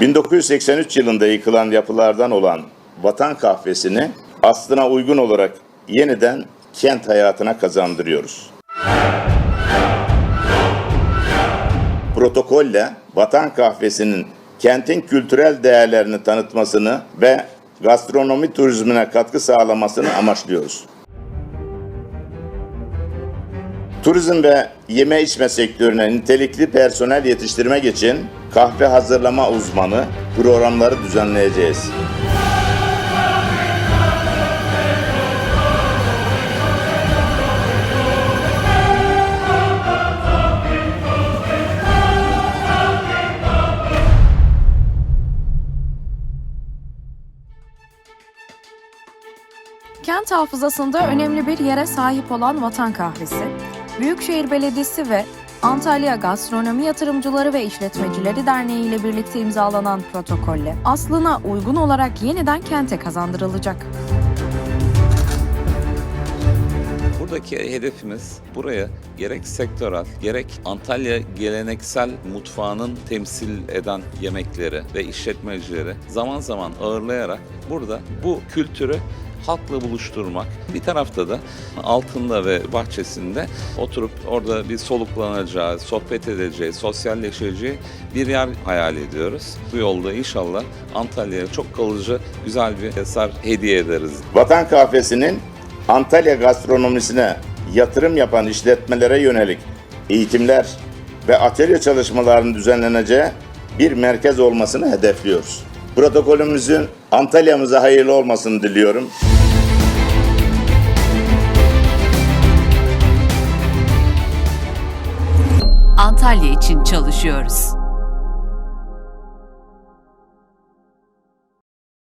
1983 yılında yıkılan yapılardan olan Vatan Kahvesi'ni aslına uygun olarak yeniden kent hayatına kazandırıyoruz. Protokolle Vatan Kahvesi'nin kentin kültürel değerlerini tanıtmasını ve gastronomi turizmine katkı sağlamasını amaçlıyoruz. Turizm ve yeme içme sektörüne nitelikli personel yetiştirmek için kahve hazırlama uzmanı programları düzenleyeceğiz. Kent hafızasında önemli bir yere sahip olan Vatan Kahvesi, Büyükşehir Belediyesi ve Antalya Gastronomi Yatırımcıları ve İşletmecileri Derneği ile birlikte imzalanan protokolle aslına uygun olarak yeniden kente kazandırılacak. Buradaki hedefimiz buraya gerek sektörel gerek Antalya geleneksel mutfağının temsil eden yemekleri ve işletmecileri zaman zaman ağırlayarak burada bu kültürü halkla buluşturmak. Bir tarafta da altında ve bahçesinde oturup orada bir soluklanacağı, sohbet edeceği, sosyalleşeceği bir yer hayal ediyoruz. Bu yolda inşallah Antalya'ya çok kalıcı güzel bir eser hediye ederiz. Vatan Kahvesi'nin Antalya gastronomisine yatırım yapan işletmelere yönelik eğitimler ve atölye çalışmalarının düzenleneceği bir merkez olmasını hedefliyoruz. Protokolümüzün Antalya'mıza hayırlı olmasını diliyorum. Antalya için çalışıyoruz.